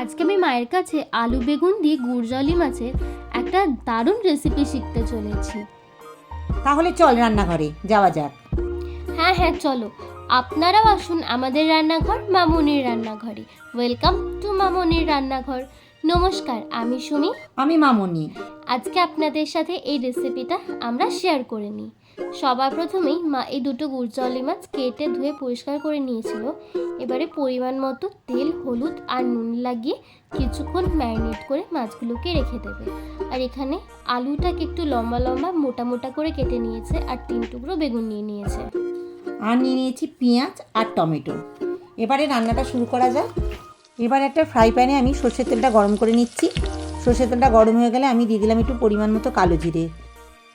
আজকে আমি মায়ের কাছে আলু বেগুন দিয়ে গুড়জলি মাছের একটা দারুণ রেসিপি শিখতে চলেছি। তাহলে চল রান্নাঘরে যাওয়া যাক। হ্যাঁ হ্যাঁ চলো। আপনারাও আসুন আমাদের রান্নাঘর মামনির রান্নাঘরে। ওয়েলকাম টু মামনির রান্নাঘর। নমস্কার আমি সুমি। আমি মামনি। আজকে আপনাদের সাথে এই রেসিপিটা আমরা শেয়ার করে নিই। সবার প্রথমেই মা এই দুটো গুড়চলি মাছ কেটে ধুয়ে পরিষ্কার করে নিয়েছিল। এবারে পরিমাণ মতো তেল হলুদ আর নুন লাগিয়ে কিছুক্ষণ ম্যারিনেট করে মাছগুলোকে রেখে দেবে। আর এখানে আলুটাকে একটু লম্বা লম্বা মোটা মোটা করে কেটে নিয়েছে আর তিন টুকরো বেগুন নিয়ে নিয়েছে। আর নিয়ে নিয়েছি পেঁয়াজ আর টমেটো। এবারে রান্নাটা শুরু করা যাক। এবার একটা ফ্রাই প্যানে আমি সর্ষের তেলটা গরম করে নিচ্ছি। সর্ষের তেলটা গরম হয়ে গেলে আমি দিয়ে দিলাম একটু পরিমাণ মতো কালো জিরে।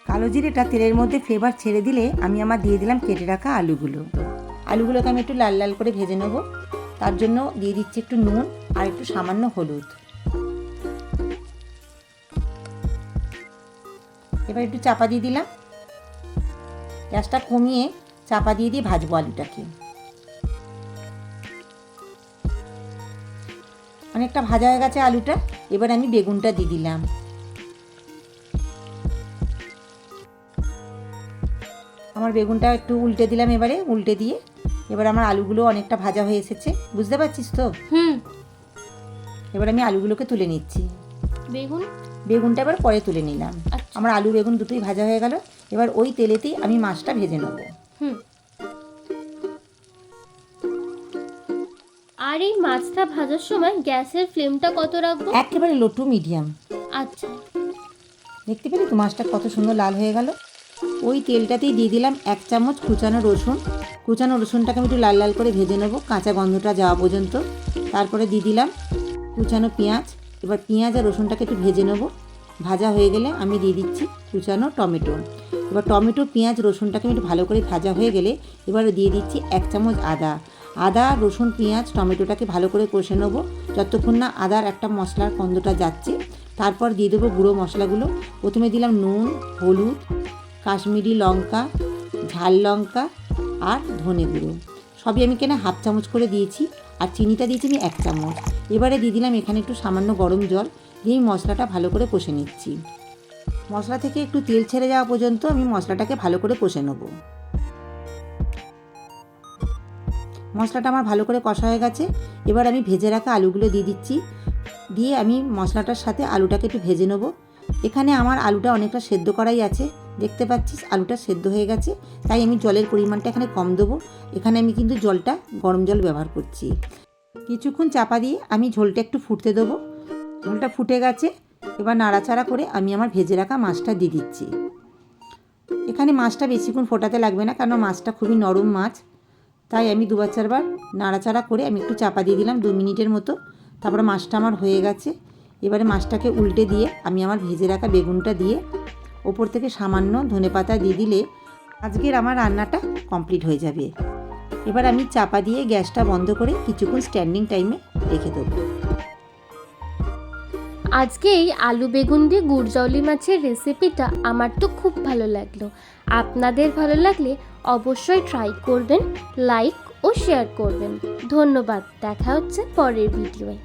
কালো জিরেটা তেলের মধ্যে ফ্লেভার ছেড়ে দিলে আমি আমার দিয়ে দিলাম কেটে রাখা আলুগুলো। আলুগুলোকে আমি একটু লাল লাল করে ভেজে নেব। তার জন্য দিয়ে দিচ্ছি একটু নুন আর একটু সামান্য হলুদ। এবার একটু চাপা দিয়ে দিলাম। গ্যাসটা কমিয়ে চাপা দিয়ে দিয়ে ভাজবো আলুটাকে। অনেকটা ভাজা হয়ে গেছে আলুটা এবার আমি বেগুনটা দিয়ে দিলাম। আমার বেগুনটা একটু উল্টে দিলাম এবারে উল্টে দিয়ে। এবার আমার আলুগুলো অনেকটা ভাজা হয়ে এসেছে। বুঝতে পারছিস তো? হুম। এবার আমি আলুগুলোকে তুলে নিচ্ছি। বেগুন? বেগুনটা এবার পরে তুলে নিলাম। আচ্ছা। আমার আলু বেগুন দুটোই ভাজা হয়ে গেল। এবার ওই তেলেতেই আমি মাছটা ভেজে নেব। আর এই মাছটা ভাজার সময় গ্যাসের ফ্লেমটা কত রাখব? একেবারে লো টু মিডিয়াম আচ্ছা। দেখতে পেলি তো মাছটা কত সুন্দর লাল হয়ে গেল। ওই তেলটাতেই দিয়ে দিলাম এক চামচ কুচানো রসুন। কুচানো রসুনটাকে আমি একটু লাল লাল করে ভেজে নেব কাঁচা গন্ধটা যাওয়া পর্যন্ত। তারপরে দিয়ে দিলাম কুচানো পেঁয়াজ। এবার পেঁয়াজ আর রসুনটাকে একটু ভেজে নেব। ভাজা হয়ে গেলে আমি দিয়ে দিচ্ছি কুচানো টমেটো। এবার টমেটো, পেঁয়াজ, রসুনটাকে একটু ভালো করে ভাজা হয়ে গেলে এবার দিয়ে দিচ্ছি এক চামচ আদা। আদা, রসুন, পেঁয়াজ, টমেটোটাকে ভালো করে কষে নেব। যতক্ষণ না আদার একটা মশলার গন্ধটা যাচ্ছে, তারপর দিয়ে দেবো গুঁড়ো মশলাগুলো। প্রথমে দিলাম নুন, হলুদ, কাশ্মীরি লঙ্কা, ঝাল লঙ্কা আর ধনে গুঁড়ো। সবই আমি কেনা হাফ চামচ করে দিয়েছি আর চিনিটা দিয়েছি আমি এক চামচ। এবারে দিয়ে দিলাম এখানে একটু সামান্য গরম জল। দিয়ে মশলাটা ভালো করে কষে নিচ্ছি। মশলা থেকে একটু তেল ছেড়ে যাওয়া পর্যন্ত আমি মশলাটাকে ভালো করে কষে নেব। মশলাটা আমার ভালো করে কষা হয়ে গেছে। এবার আমি ভেজে রাখা আলুগুলো দিয়ে দিচ্ছি। দিয়ে আমি মশলাটার সাথে আলুটাকে একটু ভেজে নেব। এখানে আমার আলুটা অনেকটা সেদ্ধ করাই আছে। দেখতে পাচ্ছিস, আলুটা সেদ্ধ হয়ে গেছে। তাই আমি জলের পরিমাণটা এখানে কম দেবো। এখানে আমি কিন্তু জলটা, গরম জল ব্যবহার করছি। কিছুক্ষণ চাপা দিয়ে আমি ঝোলটা একটু ফুটতে দেবো। ঝোলটা ফুটে গেছে। এবার নাড়াচাড়া করে আমি আমার ভেজে রাখা মাছটা দিয়ে দিচ্ছি। এখানে মাছটা বেশিক্ষণ ফোটাতে লাগবে না কারণ মাছটা খুবই নরম মাছ। তাই আমি দুবার চারবার নাড়াচাড়া করে আমি একটু চাপা দিয়ে দিলাম দু মিনিটের মতো। তারপরে মাছটা আমার হয়ে গেছে। এবারে মাছটাকে উল্টে দিয়ে আমি আমার ভেজে রাখা বেগুনটা দিয়ে ওপর থেকে সামান্য ধনেপাতা দিয়ে দিলে আজকের আমার রান্নাটা কমপ্লিট হয়ে যাবে। এবার আমি চাপা দিয়ে গ্যাসটা বন্ধ করে কিছুক্ষণ স্ট্যান্ডিং টাইমে রেখে দেবো। আজকে এই আলু বেগুন দিয়ে গুড়জলি মাছের রেসিপিটা আমার তো খুব ভালো লাগল। আপনাদের ভালো লাগলে অবশ্যই ট্রাই করবেন লাইক ও শেয়ার করবেন। ধন্যবাদ, দেখা হচ্ছে পরের ভিডিওয়ে